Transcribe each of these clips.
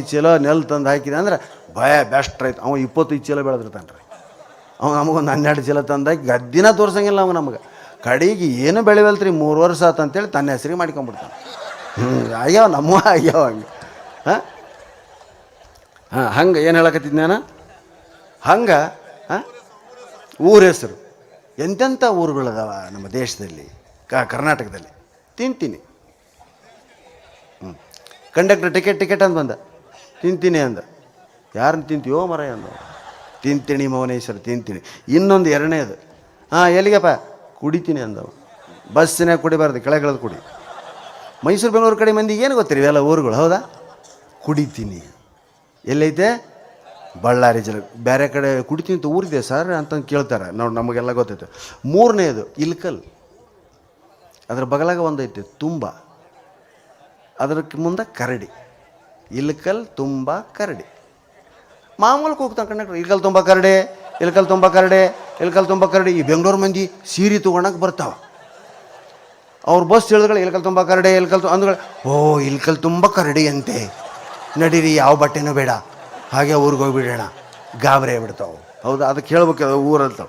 ಚೀಲ ನೆಲ್ ತಂದು ಹಾಕಿದೆ ಅಂದ್ರೆ ಭಯ ಬೆಸ್ಟ್ ರೈತ. ಅವ ಇಪ್ಪತ್ತೈದು ಚೀಲ ಬೆಳೆದಿರ್ತಾನೆ ರೀ ಅವ ನಮಗೊಂದು ಹನ್ನೆರಡು ಚೀಲ ತಂದು ಹಾಕಿ ಗದ್ದಿನ ತೋರ್ಸಂಗಿಲ್ಲ ಅವ ನಮಗೆ. ಕಡೆಗೆ ಏನು ಬೆಳೆವಲ್ತ್ರಿ ಮೂರು ವರ್ಷ ಆತು ಅಂತೇಳಿ ತನ್ನ ಹೆಸರಿಗೆ ಮಾಡ್ಕೊಂಬಿಡ್ತಾನೆ. ಹ್ಞೂ ಆಗ್ಯಾವ, ನಮ್ಮ ಆಗ್ಯಾವ ಹಂಗೆ. ಹಾಂ? ಹಾಂ, ಹಂಗೆ ಏನು ಹೇಳಕತ್ತಿದ್ ನಾನು? ಹಂಗೆ, ಹಾಂ? ಊರ ಹೆಸರು. ಎಂತೆಂಥ ಊರುಗಳದಾವ ನಮ್ಮ ದೇಶದಲ್ಲಿ, ಕ, ಕರ್ನಾಟಕದಲ್ಲಿ? ತಿಂತೀನಿ. ಹ್ಞೂ ಕಂಡಕ್ಟರ್ ಟಿಕೆಟ್ ಟಿಕೆಟ್ ಅಂತ ಬಂದ. ತಿಂತೀನಿ ಅಂದ. ಯಾರನ್ನ ತಿಂತೀಯೋ ಮರ ಅಂದ ತಿಂತೀನಿ ಮೌನೇಶ್ವರ, ತಿಂತೀನಿ. ಇನ್ನೊಂದು ಎರಡನೇದು. ಹಾಂ, ಎಲ್ಲಿಗೆಪ್ಪ? ಕುಡಿತೀನಿ ಅಂದವ ಬಸ್ಸಿನಾಗ ಕುಡಿಬಾರ್ದು, ಕೆಳಗಿಳದು ಕುಡಿ. ಮೈಸೂರು, ಬೆಂಗಳೂರು ಕಡೆ ಮಂದಿಗೆ ಏನು ಗೊತ್ತಿರಿ ಇವೆಲ್ಲ ಊರುಗಳು, ಹೌದಾ? ಕುಡಿತೀನಿ. ಎಲ್ಲೈತೆ? ಬಳ್ಳಾರಿ ಜಿಲ್ಲೆ. ಬೇರೆ ಕಡೆ ಕುಡಿತೀನಿ ಅಂತ ಊರಿದೆ ಸರ್ ಅಂತಂದು ಕೇಳ್ತಾರೆ. ನೋಡಿ, ನಮಗೆಲ್ಲ ಗೊತ್ತೈತೆ. ಮೂರನೇದು, ಇಲ್ಕಲ್. ಅದ್ರ ಬಗಲಾಗ ಒಂದೈತೆ, ತುಂಬ. ಅದಕ್ಕೆ ಮುಂದೆ ಕರಡಿ. ಇಲ್ಕಲ್ ತುಂಬ ಕರಡಿ. ಮಾಮೂಲು ಕೂಗ್ತಾನೆ ಕಂಡಕ್ಟರ್ ಇಲ್ಕಲ್ ತುಂಬ ಕರಡೆ, ಇಲ್ಕಲ್ ತುಂಬ ಕರಡೆ, ಇಲ್ಕಲ್ ತುಂಬ ಕರಡಿ. ಈ ಬೆಂಗಳೂರು ಮಂದಿ ಸೀರೆ ತೊಗೊಳಕ್ಕೆ ಬರ್ತಾವ. ಅವ್ರ ಬಸ್ ಹೇಳಿದ್ರೆ ಇಲ್ಕಲ್ ತುಂಬ ಕರಡೆ, ಇಲ್ಕಲ್ ಅಂದ್ಗಳು ಓ, ಇಲ್ಕಲ್ ತುಂಬ ಕರಡಿ ಅಂತೆ. ನಡೀರಿ, ಯಾವ ಬಟ್ಟೆನೂ ಬೇಡ. ಹಾಗೆ ಊರಿಗೆ ಹೋಗ್ಬಿಡೋಣ. ಗಾಬರಿ ಬಿಡ್ತಾವೆ ಹೌದಾ? ಅದಕ್ಕೆ ಹೇಳ್ಬೇಕು, ಅದು ಊರಂತ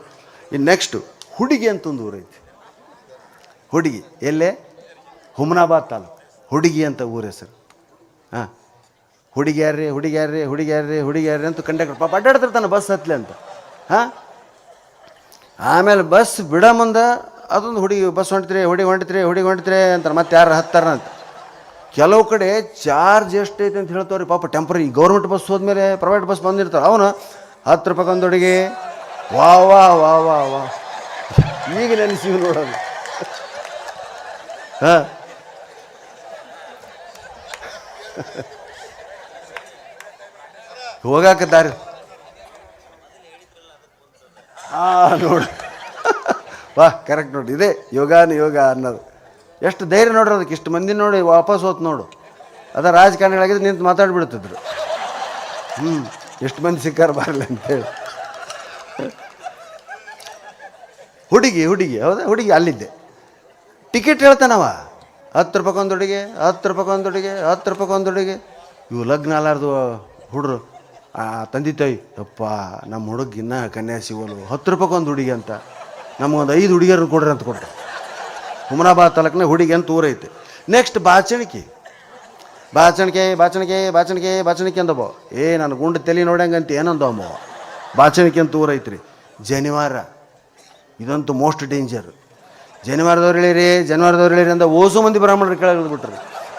ಇನ್ನು ನೆಕ್ಸ್ಟು ಹುಡುಗಿ ಅಂತ ಒಂದು ಊರೈತಿ ಹುಡುಗಿ. ಎಲ್ಲೇ? ಹುಮನಾಬಾದ್ ತಾಲೂಕು. ಹುಡುಗಿ ಅಂತ ಊರ ಹೆಸರು. ಹಾಂ. ಹುಡುಗಿಯಾರ್ರಿ ಹುಡುಗಿಯಾರ್ರಿ ಹುಡುಗಿಯಾರ್ರಿ ಹುಡುಗಿಯಾರ್ರಿ ಅಂತ ಕಂಡಕ್ಟರ್. ಪಾಪ ಅಡ್ಡಾಡ್ತಿರ್ತಾನೆ ಬಸ್ ಹತ್ತಲೆ ಅಂತ. ಹಾಂ? ಆಮೇಲೆ ಬಸ್ ಬಿಡ ಮುಂದೆ ಅದೊಂದು ಹುಡುಗಿ ಬಸ್ ಹೊಂಟಿತ್ರಿ ಹುಡುಗಿ ಹೊಂಟಿತ್ರಿ ಹುಡುಗಿ ಹೊಂಟಿತ್ರಿ ಅಂತಾರೆ. ಮತ್ತೆ ಯಾರು ಹತ್ತಾರ ಅಂತ. ಕೆಲವು ಕಡೆ ಚಾರ್ಜ್ ಎಷ್ಟು ಐತೆ ಅಂತ ಹೇಳ್ತಾವ್ರಿ. ಪಾಪ ಟೆಂಪ್ರರಿ ಗೌರ್ಮೆಂಟ್ ಬಸ್ ಹೋದ್ಮೇಲೆ ಪ್ರೈವೇಟ್ ಬಸ್ ಬಂದಿರ್ತಾರೆ. ಅವನು ಹತ್ತು ರೂಪಾಯಿ ಒಂದು ಹುಡುಗಿ. ವಾ ವಾ ವಾ ವಾ ವಾ. ಈಗ ನೆನೆಸಿ ನೋಡೋದು. ಹಾಂ? ಹೋಗಾಕ ದಾರಿ ಆ, ನೋಡು. ವಾ ಕರೆಕ್ಟ್ ನೋಡಿ. ಇದೇ ಯೋಗಾನು ಯೋಗ ಅನ್ನೋದು. ಎಷ್ಟು ಧೈರ್ಯ ನೋಡ್ರಿ ಅದಕ್ಕೆ? ಇಷ್ಟು ಮಂದಿ ನೋಡಿ ವಾಪಸ್ ಹೋತ್ ನೋಡು. ಅದ ರಾಜಕಾರಣಿಗಳಾಗಿದ್ದು ನಿಂತು ಮಾತಾಡ್ಬಿಡ್ತಿದ್ರು. ಹ್ಞೂ ಎಷ್ಟು ಮಂದಿ ಸಿಕ್ಕಾರ ಬರಲ್ಲ ಅಂತೇಳಿ. ಹುಡುಗಿ ಹುಡುಗಿ, ಹೌದಾ? ಹುಡುಗಿ ಅಲ್ಲಿದ್ದೆ. ಟಿಕೆಟ್ ಹೇಳ್ತಾನವ ಹತ್ತು ರೂಪಾಯಿಗೊಂದು ಹುಡುಗಿ, ಹತ್ತು ರೂಪಾಯಿಗೊಂದು ಹುಡುಗಿ, ಹತ್ತು ರೂಪಾಯಿಗೊಂದು ಹುಡುಗಿ. ಇವು ಲಗ್ನ ಅಲ್ಲಾರ್ದು ಹುಡ್ರು. ಆ, ತಂದೆ ತಾಯಿ, ಯಪ್ಪ ನಮ್ಮ ಹುಡುಗ ಇನ್ನ ಕನ್ಯಾ ಸಿಗೋಲು ಹತ್ತು ರೂಪಾಯಿಗೊಂದು ಹುಡುಗಿ ಅಂತ. ನಮಗೊಂದು ಐದು ಹುಡುಗಿಯರು ಕೊಡ್ರಿ ಅಂತ ಕೊಟ್ಟರು ಹುಮನಾಬಾದ್ ತಾಲೂಕಿನ ಹುಡುಗಿ ಅಂತ ಊರೈತೆ ನೆಕ್ಸ್ಟ್ ಬಾಚಣಿಕೆ. ಬಾಚಣಿಕೆ ಬಾಚಣಿಕೆ ಬಾಚಣಿಕೆ ಬಾಚಣಿಕೆ ಅಂದವ ಏ, ನಾನು ಗುಂಡು ತಲೆ ನೋಡಂಗಂತ ಏನಂದ ಅಮ್ಮವ ಬಾಚಣಿಕೆ ಅಂತ ಊರೈತ್ರಿ ಜನಿವಾರ. ಇದಂತೂ ಮೋಸ್ಟ್ ಡೇಂಜರ್. ಜನಿವಾರದವ್ರು ಹೇಳಿರಿ ಜನಿವಾರದವ್ರು ಹೇಳಿರಿ ಅಂದ ಓಸು ಮಂದಿ ಬ್ರಾಹ್ಮಣರು ಕೆಳಗೆ ಬಿಟ್ರಿ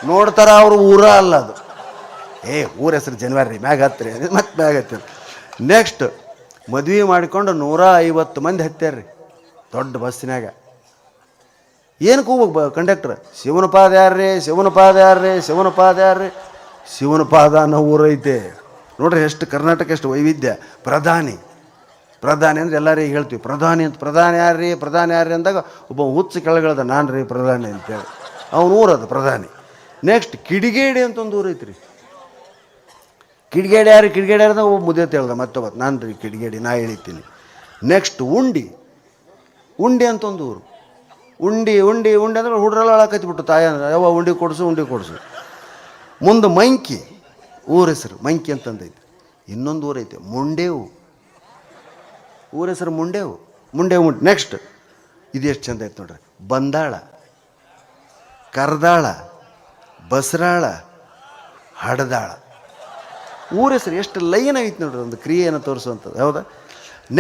ನೋಡ್ತಾರ ಅವರು ಊರ ಅಲ್ಲ ಅದು. ಏ, ಊರ ಹೆಸರು ಜನವರಿ ರೀ ಮ್ಯಾಗ ಹತ್ತಿರಿ. ಮತ್ತೆ ಮ್ಯಾಗ ಹತ್ತಿರ. ನೆಕ್ಸ್ಟ್ ಮದುವೆ ಮಾಡಿಕೊಂಡು ನೂರ ಐವತ್ತು ಮಂದಿ ಹತ್ಯಾರ್ರಿ ದೊಡ್ಡ ಬಸ್ಸಿನಾಗ ಏನು ಕೂಗ್ಬೇಕು ಬ ಕಂಡಕ್ಟರ್ ಶಿವನ ಪಾದ ಯಾರ್ರಿ? ಶಿವನ ಪಾದ ಯಾರ್ರಿ? ಶಿವನ ಪಾದ ಯಾರ್ರಿ? ಶಿವನ ಪಾದ ಅನ್ನೋ ಊರೈತೆ. ನೋಡ್ರಿ, ಎಷ್ಟು ಕರ್ನಾಟಕ, ಎಷ್ಟು ವೈವಿಧ್ಯ. ಪ್ರಧಾನಿ. ಪ್ರಧಾನಿ ಅಂದ್ರೆ ಎಲ್ಲರಿಗೆ ಹೇಳ್ತೀವಿ. ಪ್ರಧಾನಿ ಅಂತ, ಪ್ರಧಾನಿ ಯಾರ್ರಿ? ಪ್ರಧಾನಿ ಯಾರ್ರಿ ಅಂದಾಗ ಒಬ್ಬ ಹುಚ್ಚು ಕೆಳಗಳದ ನಾನು ರೀ ಪ್ರಧಾನಿ ಅಂತೇಳಿ. ಅವನ ಊರದು ಪ್ರಧಾನಿ. ನೆಕ್ಸ್ಟ್ ಕಿಡಿಗೇಡಿ ಅಂತ ಒಂದು ಊರು ಐತ್ರಿ ಕಿಡಿಗೇಡಿ ಯಾರು? ಕಿಡಿಗೇಡಿ ಯಾರ್ದ ಒಬ್ಬ ಮುದ್ದೆ ಹೇಳ್ದ ಮತ್ತೊಬ್ಬ. ನಾನು ರೀ ಕಿಡಿಗೇಡಿ, ನಾ ಹೇಳಿತೀನಿ ನೆಕ್ಸ್ಟ್ ಉಂಡಿ. ಉಂಡಿ ಅಂತ ಒಂದು ಊರು. ಉಂಡಿ ಉಂಡಿ ಉಂಡಿ ಅಂದ್ರೆ ಹುಡ್ರೆಲ್ಲ ಬಿಟ್ಟು ತಾಯಿ ಅಂದ್ರೆ ಯಾವ ಉಂಡಿ ಕೊಡಿಸು ಉಂಡಿ ಕೊಡಿಸು. ಮುಂದೆ ಮಂಕಿ. ಊರ ಹೆಸರು, ಮಂಕಿ ಅಂತಂದೈತೆ. ಇನ್ನೊಂದು ಊರೈತೆ ಮುಂಡೇವು. ಊರ ಹೆಸರು ಮುಂಡೇವು. ಮುಂಡೇವು ಮುಂಡೆ ನೆಕ್ಸ್ಟ್ ಇದು ಎಷ್ಟು ಚಂದ ಐತೆ ನೋಡ್ರಿ. ಬಂದಾಳ. ಕರ್ದಾಳ. ಬಸರಾಳ. ಹಡದಾಳ. ಊರ ಹೆಸರು ಎಷ್ಟು ಲೈನ್ ಐತೆ ನೋಡ್ರಿ ಒಂದು ಕ್ರಿಯೆಯನ್ನು ತೋರಿಸುವಂಥದ್ದು, ಹೌದಾ?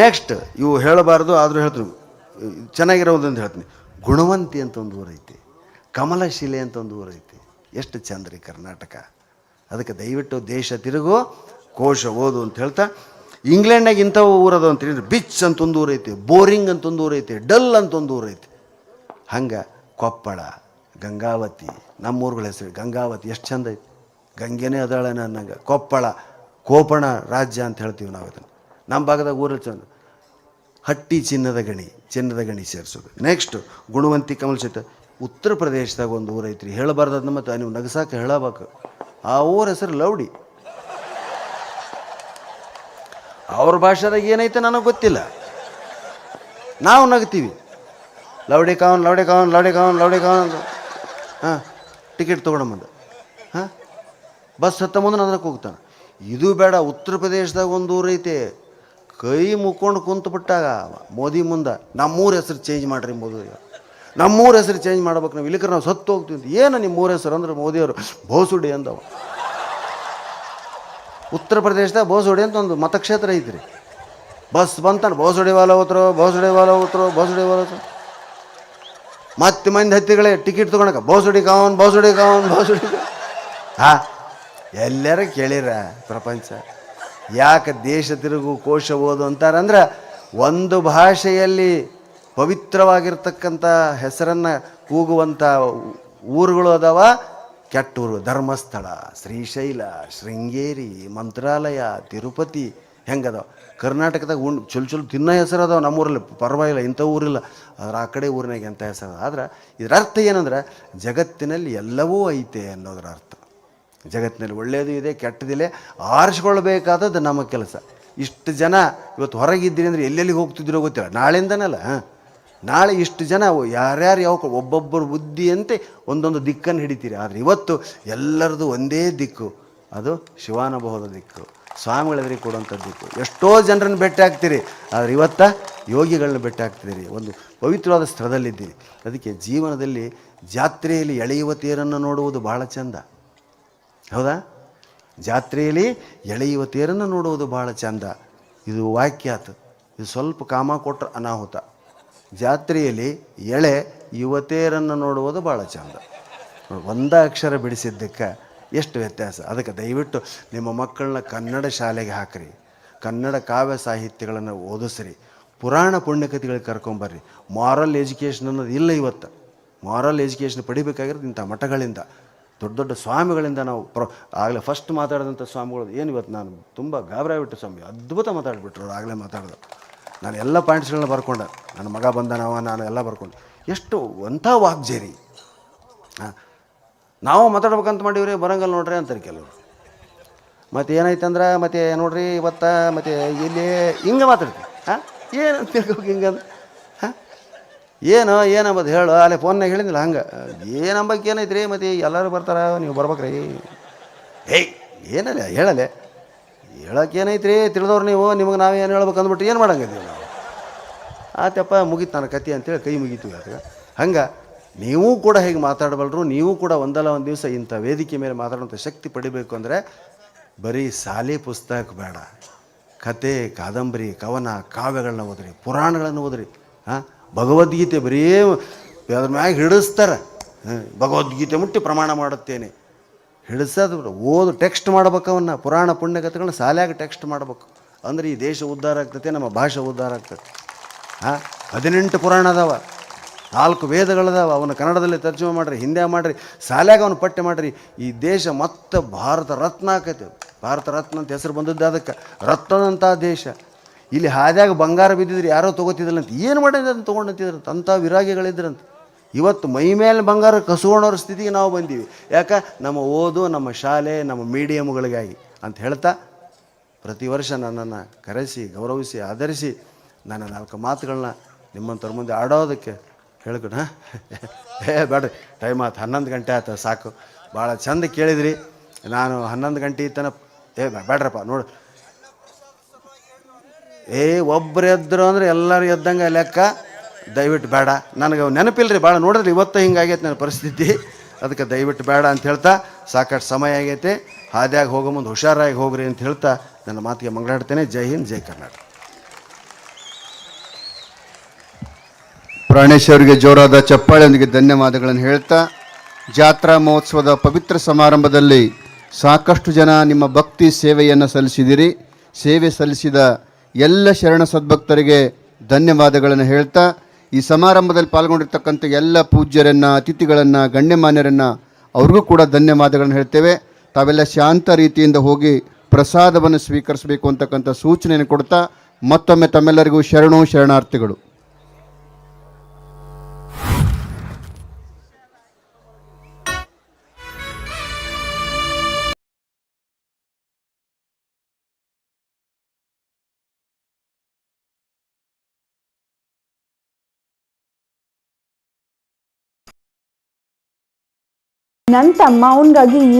ನೆಕ್ಸ್ಟ್ ಇವು ಹೇಳಬಾರ್ದು, ಆದರೂ ಹೇಳ್ತೀನಿ. ಅಂತ ಹೇಳ್ತೀನಿ. ಗುಣವಂತಿ ಅಂತ ಒಂದು ಊರೈತಿ ಕಮಲಶಿಲೆ ಅಂತ ಒಂದು ಊರೈತಿ ಎಷ್ಟು ಚಂದ ರೀ ಕರ್ನಾಟಕ. ಅದಕ್ಕೆ ದಯವಿಟ್ಟು ದೇಶ ತಿರುಗು, ಕೋಶ ಓದು ಅಂತ ಹೇಳ್ತಾ ಇಂಗ್ಲೆಂಡ್ನಾಗ ಇಂಥವು ಊರದು ಅಂತ ಹೇಳಿದ್ರೆ ಬಿಚ್ ಅಂತ ಒಂದು ಊರೈತಿ ಬೋರಿಂಗ್ ಅಂತ ಒಂದು ಊರೈತಿ ಡಲ್ ಅಂತ ಒಂದು ಊರೈತಿ ಹಂಗೆ ಕೊಪ್ಪಳ, ಗಂಗಾವತಿ ನಮ್ಮ ಊರುಗಳ ಹೆಸರು ಗಂಗಾವತಿ, ಎಷ್ಟು ಚಂದ ಐತಿ. ಗಂಗೆನೇ ಅದಾಳ ಅನ್ನಂಗೆ. ಕೊಪ್ಪಳ, ಕೋಪಣ ರಾಜ್ಯ ಅಂತ ಹೇಳ್ತೀವಿ ನಾವು ಅದನ್ನು ನಮ್ಮ ಭಾಗದಾಗ ಊರಲ್ಲಿ ಚಂದ ಹಟ್ಟಿ ಚಿನ್ನದ ಗಣಿ ಚಿನ್ನದ ಗಣಿ ಸೇರಿಸೋದು. ನೆಕ್ಸ್ಟ್ ಗುಣವಂತಿ ಕಮಲ್ ಕಮಲ್ಸಿತ ಉತ್ತರ ಪ್ರದೇಶದಾಗ ಒಂದು ಊರು ಐತ್ರಿ. ಅದನ್ನ ಮತ್ತು ನೀವು ನಗಸಾಕ ಹೇಳಬೇಕು. ಆ ಊರ ಹೆಸರು ಲೌಡಿ. ಅವ್ರ ಭಾಷೆದಾಗ ಏನೈತೆ ನನಗೆ ಗೊತ್ತಿಲ್ಲ. ನಾವು ನಗ್ತೀವಿ. ಲೌಡಿ ಕಾವನ್ ಲೌಡಿ ಕಾವನ್ ಲೌಡಿ ಕಾವನ್ ಲೌಡಿ ಕಾವನ್ ಹಾಂ, ಟಿಕೆಟ್ ಹಾಂ ಬಸ್ ಹತ್ತ ಮುಂದೆ ಅದಕ್ಕೆ ಹೋಗ್ತಾನೆ. ಇದು ಬೇಡ, ಉತ್ತರ ಪ್ರದೇಶದಾಗ ಒಂದು ಊರು ಐತೆ. ಕೈ ಮುಕ್ಕೊಂಡು ಕುಂತು ಬಿಟ್ಟಾಗ ಮೋದಿ ಮುಂದೆ, ನಮ್ಮೂರ ಹೆಸರು ಚೇಂಜ್ ಮಾಡ್ರಿ ಮೋದಿ ನಮ್ಮೂರ ಹೆಸರು ಚೇಂಜ್ ಮಾಡ್ಬೇಕು ನಾವು, ಇಲ್ಲಿಕ್ರೆ ನಾವು ಸತ್ತು ಹೋಗ್ತೀವಿ. ಏನು ನಿಮ್ಮ ಊರ ಹೆಸರು ಅಂದ್ರೆ ಮೋದಿಯವರು ಬೋಸುಡಿ ಅಂದವ. ಉತ್ತರ ಪ್ರದೇಶದಾಗ ಬೋಸುಡಿ ಅಂತ ಒಂದು ಮತಕ್ಷೇತ್ರ ಐತ್ರಿ. ಬಸ್ ಬಂತಾನೆ ಬೋಸುಡಿ ವಾಲ ಹೋತ್ರು ಬೋಸುಡಿ ವಾಲ ಹೋತ್ರು ಬೋಸುಡಿ ವಾಲ ಹೋತ್ರು. ಮತ್ತೆ ಮಂದಿ ಹತ್ತಿಗಳೇ ಟಿಕೆಟ್ ತೊಗೊಳಕ ಬೋಸುಡಿ ಕಾವನ್ ಬೋಸುಡಿ ಕಾವನ್ ಬೋಸುಡಿ ಹಾ? ಎಲ್ಲರ ಕೇಳಿರ ಪ್ರಪಂಚ. ಯಾಕೆ ದೇಶ ತಿರುಗು ಕೋಶ ಓದು ಅಂತಾರಂದ್ರೆ ಒಂದು ಭಾಷೆಯಲ್ಲಿ ಪವಿತ್ರವಾಗಿರ್ತಕ್ಕಂಥ ಹೆಸರನ್ನು ಕೂಗುವಂಥ ಊರುಗಳು ಅದಾವ. ಕೆಟ್ಟೂರು ಧರ್ಮಸ್ಥಳ, ಶ್ರೀಶೈಲ, ಶೃಂಗೇರಿ, ಮಂತ್ರಾಲಯ, ತಿರುಪತಿ ಹೆಂಗದಾವ? ಕರ್ನಾಟಕದಾಗ ಉಂಡು ಚುಲ್ ಚುಲ್ ತಿನ್ನೋ ಹೆಸರು ಅದಾವ ನಮ್ಮೂರಲ್ಲಿ. ಪರವಾಗಿಲ್ಲ, ಇಂಥ ಊರಿಲ್ಲ. ಆದ್ರೆ ಆ ಕಡೆ ಊರಿನಾಗೆ ಎಂಥ ಹೆಸರು ಆದ್ರೆ ಇದರ ಅರ್ಥ ಏನಂದ್ರೆ ಜಗತ್ತಿನಲ್ಲಿ ಎಲ್ಲವೂ ಐತೆ ಅನ್ನೋದರ ಅರ್ಥ. ಜಗತ್ತಿನಲ್ಲಿ ಒಳ್ಳೆಯದು ಇದೆ, ಕೆಟ್ಟದಿಲ್ಲ ಆರಿಸ್ಕೊಳ್ಬೇಕಾದದ್ದು ನಮ್ಮ ಕೆಲಸ. ಇಷ್ಟು ಜನ ಇವತ್ತು ಹೊರಗಿದ್ದೀರಿ ಅಂದರೆ ಎಲ್ಲೆಲ್ಲಿಗೆ ಹೋಗ್ತಿದ್ರೋ ಗೊತ್ತಿಲ್ಲ. ನಾಳೆಯಿಂದನಲ್ಲ ನಾಳೆ ಇಷ್ಟು ಜನ ಯಾರ್ಯಾರು ಯಾವ ಒಬ್ಬೊಬ್ಬರು ಬುದ್ಧಿಯಂತೆ ಒಂದೊಂದು ದಿಕ್ಕನ್ನು ಹಿಡಿತೀರಿ. ಆದರೆ ಇವತ್ತು ಎಲ್ಲರದು ಒಂದೇ ದಿಕ್ಕು. ಅದು ಶಿವಾನುಭವದ ದಿಕ್ಕು, ಸ್ವಾಮಿಗಳೆದುರಿಗೆ ಕೊಡುವಂಥ ದಿಕ್ಕು. ಎಷ್ಟೋ ಜನರನ್ನು ಭೇಟಿ ಆಗ್ತೀರಿ, ಆದರೆ ಇವತ್ತ ಯೋಗಿಗಳನ್ನ ಭೇಟಿ ಆಗ್ತಿದ್ದೀರಿ. ಒಂದು ಪವಿತ್ರವಾದ ಸ್ಥಳದಲ್ಲಿದ್ದೀರಿ. ಅದಕ್ಕೆ ಜೀವನದಲ್ಲಿ ಜಾತ್ರೆಯಲ್ಲಿ ಎಳೆಯುವ ತೇರನ್ನು ನೋಡುವುದು ಬಹಳ ಚಂದ. ಹೌದಾ? ಜಾತ್ರೆಯಲ್ಲಿ ಎಳೆಯುವ ತೇರನ್ನು ನೋಡುವುದು ಭಾಳ ಚಂದ. ಇದು ವಾಕ್ಯಾತ್. ಇದು ಸ್ವಲ್ಪ ಕಾಮ ಕೊಟ್ಟರೆ ಅನಾಹುತ. ಜಾತ್ರೆಯಲ್ಲಿ ಎಳೆ ಯುವತಿಯರನ್ನು ನೋಡುವುದು ಭಾಳ ಚಂದ. ಒಂದ ಅಕ್ಷರ ಬಿಡಿಸಿದ್ದಕ್ಕೆ ಎಷ್ಟು ವ್ಯತ್ಯಾಸ. ಅದಕ್ಕೆ ದಯವಿಟ್ಟು ನಿಮ್ಮ ಮಕ್ಕಳನ್ನ ಕನ್ನಡ ಶಾಲೆಗೆ ಹಾಕಿರಿ. ಕನ್ನಡ ಕಾವ್ಯ ಸಾಹಿತ್ಯಗಳನ್ನು ಓದಿಸ್ರಿ. ಪುರಾಣ ಪುಣ್ಯಕಥೆಗಳಿಗೆ ಕರ್ಕೊಂಬರ್ರಿ. ಮಾರಲ್ ಎಜುಕೇಷನ್ ಅನ್ನೋದು ಇಲ್ಲ ಇವತ್ತು. ಮಾರಲ್ ಎಜುಕೇಷನ್ ಪಡಿಬೇಕಾಗಿರೋದು ಇಂಥ ಮಠಗಳಿಂದ. ದೊಡ್ಡ ದೊಡ್ಡ ಸ್ವಾಮಿಗಳಿಂದ ನಾವು ಪ್ರ, ಆಗಲೇ ಫಸ್ಟ್ ಮಾತಾಡಿದಂಥ ಸ್ವಾಮಿಗಳು ಏನು ಇವತ್ತು ನಾನು ತುಂಬ ಗಾಬರಾಗ್ಬಿಟ್ಟೆ ಸ್ವಾಮಿ. ಅದ್ಭುತ ಮಾತಾಡಿಬಿಟ್ರು ಅವ್ರು ಆಗಲೇ ಮಾತಾಡಿದ್ರು ನಾನು ಎಲ್ಲ ಪಾಯಿಂಟ್ಸ್ಗಳನ್ನ ಬರ್ಕೊಂಡೆ. ನನ್ನ ಮಗ ಬಂದನವ, ನಾನು ಎಲ್ಲ ಬರ್ಕೊಂಡೆ. ಎಷ್ಟು ಅಂಥ ವಾಗ್ಜೇರಿ ಹಾಂ. ನಾವು ಮಾತಾಡ್ಬೇಕಂತ ಮಾಡಿವ್ರಿ ಬರಂಗಲ್ಲ ನೋಡ್ರಿ ಅಂತಾರೆ ಕೆಲವರು. ಮತ್ತು ಏನಾಯ್ತಂದ್ರೆ ಮತ್ತೆ ನೋಡ್ರಿ ಇವತ್ತ, ಮತ್ತೆ ಇಲ್ಲಿ ಹಿಂಗೆ ಮಾತಾಡ್ತೀವಿ. ಹಾಂ? ಏನು ಹಿಂಗೆ ಹಾಂ ಏನು ಏನಂಬದು ಹೇಳು. ಅಲ್ಲೇ ಫೋನ್ನಾಗ ಹೇಳಿದಿಲ್ಲ ಹಂಗೆ. ಏನಂಬಕ್ಕೆ ಏನೈತ್ರಿ ಮತ್ತೆ ಎಲ್ಲರೂ ಬರ್ತಾರೆ, ನೀವು ಬರ್ಬೇಕ್ರಿ. ಏಯ್, ಏನಲ್ಲ ಹೇಳಲೆ ಹೇಳಕ್ಕೆ ಏನೈತ್ರಿ? ತಿಳಿದವ್ರು ನೀವು, ನಿಮಗೆ ಏನು ಹೇಳ್ಬೇಕು ಅಂದ್ಬಿಟ್ಟು ಏನು ಮಾಡಂಗಿದ್ದೀವಿ ನಾವು? ಆತಪ್ಪ ಮುಗೀತು ನನ್ನ ಕತೆ ಅಂತೇಳಿ ಕೈ ಮುಗೀತೀವಿ ಅದಕ್ಕೆ ಹಂಗೆ, ನೀವು ಕೂಡ ಹೇಗೆ ಮಾತಾಡಬಲ್ರು, ನೀವು ಕೂಡ ಒಂದಲ್ಲ ಒಂದು ದಿವಸ ಇಂಥ ವೇದಿಕೆ ಮೇಲೆ ಮಾತಾಡುವಂಥ ಶಕ್ತಿ ಪಡಿಬೇಕು ಅಂದರೆ ಬರೀ ಶಾಲೆ ಪುಸ್ತಕ ಬೇಡ. ಕತೆ, ಕಾದಂಬರಿ, ಕವನ ಕಾವ್ಯಗಳನ್ನ ಓದ್ರಿ ಪುರಾಣಗಳನ್ನು ಓದ್ರಿ. ಹಾಂ? ಭಗವದ್ಗೀತೆ ಬರೀ ಅದ್ರ ಮ್ಯಾಗ ಹಿಡಿಸ್ತಾರೆ. ಭಗವದ್ಗೀತೆ ಮುಟ್ಟಿ ಪ್ರಮಾಣ ಮಾಡುತ್ತೇನೆ. ಹಿಡಿಸೋದು. ಓದು, ಟೆಕ್ಸ್ಟ್ ಮಾಡ್ಬೇಕು ಅವನ್ನ. ಪುರಾಣ ಪುಣ್ಯಕಥೆಗಳನ್ನ ಶಾಲ್ಯಾಗ ಟೆಕ್ಸ್ಟ್ ಮಾಡ್ಬೇಕು. ಅಂದರೆ ಈ ದೇಶ ಉದ್ಧಾರ ಆಗ್ತೈತೆ, ನಮ್ಮ ಭಾಷೆ ಉದ್ಧಾರ ಆಗ್ತೈತೆ. ಹಾಂ, ಹದಿನೆಂಟು ಪುರಾಣ ಅದಾವ, ನಾಲ್ಕು ವೇದಗಳದಾವ ಅವನ್ನ ಕನ್ನಡದಲ್ಲಿ ತರ್ಜುಮೆ ಮಾಡಿರಿ ಹಿಂದೆ ಮಾಡಿರಿ ಶಾಲ್ಯಾಗ ಅವನು ಪಟ್ಟೆ ಮಾಡಿರಿ. ಈ ದೇಶ ಮತ್ತೆ ಭಾರತ ರತ್ನ ಆಕೈತೆ. ಭಾರತ ರತ್ನ ಅಂತ ಹೆಸರು ಬಂದದ್ದು ಅದಕ್ಕೆ. ರತ್ನದಂಥ ದೇಶ. ಇಲ್ಲಿ ಹಾದ್ಯಾಗ ಬಂಗಾರ ಬಿದ್ದಿದ್ರೆ ಯಾರೋ ತೊಗೋತಿದ್ದಿಲ್ಲಂತ, ಏನು ಮಾಡಿದ್ರೆ ಅಂತ ತೊಗೊಂಡಂತಿದ್ರಂತ ಅಂಥ ವಿರಾಗಿಗಳಿದ್ರಂತ. ಇವತ್ತು ಮೈ ಮೇಲೆ ಬಂಗಾರ ಕಸ್ಕೊಳ್ಳೋರ ಸ್ಥಿತಿಗೆ ನಾವು ಬಂದೀವಿ. ಯಾಕೆ? ನಮ್ಮ ಓದು, ನಮ್ಮ ಶಾಲೆ, ನಮ್ಮ ಮೀಡಿಯಮ್ಗಳಿಗಾಗಿ ಅಂತ ಹೇಳ್ತಾ ಪ್ರತಿ ವರ್ಷ ನನ್ನನ್ನು ಕರೆಸಿ, ಗೌರವಿಸಿ, ಆಧರಿಸಿ ನನ್ನ ನಾಲ್ಕು ಮಾತುಗಳನ್ನ ನಿಮ್ಮಂಥವ್ರ ಮುಂದೆ ಆಡೋದಕ್ಕೆ ಹೇಳ್ಕೊಣ ಏ, ಬೇಡ್ರಿ. ಟೈಮ್ ಆಯ್ತು ಹನ್ನೊಂದು ಗಂಟೆ ಆಯ್ತು ಸಾಕು. ಭಾಳ ಚಂದ ಕೇಳಿದ್ರಿ. ನಾನು ಹನ್ನೊಂದು ಗಂಟೆ ಇತ್ತನ ಏ ಬೇಡ್ರಪ್ಪ, ನೋಡು. ಏ ಒಬ್ಬರು ಎದ್ದರು ಅಂದ್ರೆ ಎಲ್ಲರೂ ಎದ್ದಂಗೆ ಲೆಕ್ಕ. ದಯವಿಟ್ಟು ಬೇಡ. ನನಗೆ ನೆನಪಿಲ್ರಿ, ಭಾಳ ನೋಡಿದ್ರೆ ಇವತ್ತು ಹಿಂಗಾಗೈತೆ ನನ್ನ ಪರಿಸ್ಥಿತಿ. ಅದಕ್ಕೆ ದಯವಿಟ್ಟು ಬೇಡ ಅಂತ ಹೇಳ್ತಾ, ಸಾಕಷ್ಟು ಸಮಯ ಆಗೈತೆ. ಹಾದ್ಯಾಗ ಹೋಗೋ ಮುಂದೆ ಹುಷಾರಾಗಿ ಹೋಗ್ರಿ ಅಂತ ಹೇಳ್ತಾ, ನನ್ನ ಮಾತಿಗೆ ಮಂಗಳಾಡ್ತೇನೆ. ಜೈ ಹಿಂದ್, ಜೈ ಕರ್ನಾಟಕ. ಪ್ರಾಣೇಶ್ ಅವರಿಗೆ ಜೋರಾದ ಚಪ್ಪಾಳೆಯೊಂದಿಗೆ ಧನ್ಯವಾದಗಳನ್ನು ಹೇಳ್ತಾ, ಜಾತ್ರಾ ಮಹೋತ್ಸವದ ಪವಿತ್ರ ಸಮಾರಂಭದಲ್ಲಿ ಸಾಕಷ್ಟು ಜನ ನಿಮ್ಮ ಭಕ್ತಿ ಸೇವೆಯನ್ನು ಸಲ್ಲಿಸಿದಿರಿ. ಸೇವೆ ಸಲ್ಲಿಸಿದ ಎಲ್ಲ ಶರಣ ಸದ್ಭಕ್ತರಿಗೆ ಧನ್ಯವಾದಗಳನ್ನು ಹೇಳ್ತಾ, ಈ ಸಮಾರಂಭದಲ್ಲಿ ಪಾಲ್ಗೊಂಡಿರ್ತಕ್ಕಂಥ ಎಲ್ಲ ಪೂಜ್ಯರನ್ನು, ಅತಿಥಿಗಳನ್ನು, ಗಣ್ಯಮಾನ್ಯರನ್ನು ಅವ್ರಿಗೂ ಕೂಡ ಧನ್ಯವಾದಗಳನ್ನು ಹೇಳ್ತೇವೆ. ತಾವೆಲ್ಲ ಶಾಂತ ರೀತಿಯಿಂದ ಹೋಗಿ ಪ್ರಸಾದವನ್ನು ಸ್ವೀಕರಿಸಬೇಕು ಅಂತಕ್ಕಂಥ ಸೂಚನೆಯನ್ನು ಕೊಡ್ತಾ, ಮತ್ತೊಮ್ಮೆ ತಮ್ಮೆಲ್ಲರಿಗೂ ಶರಣು ಶರಣಾರ್ಥಿಗಳು. ನನ್ನ ತಮ್ಮ ಅವನಿಗಾಗಿ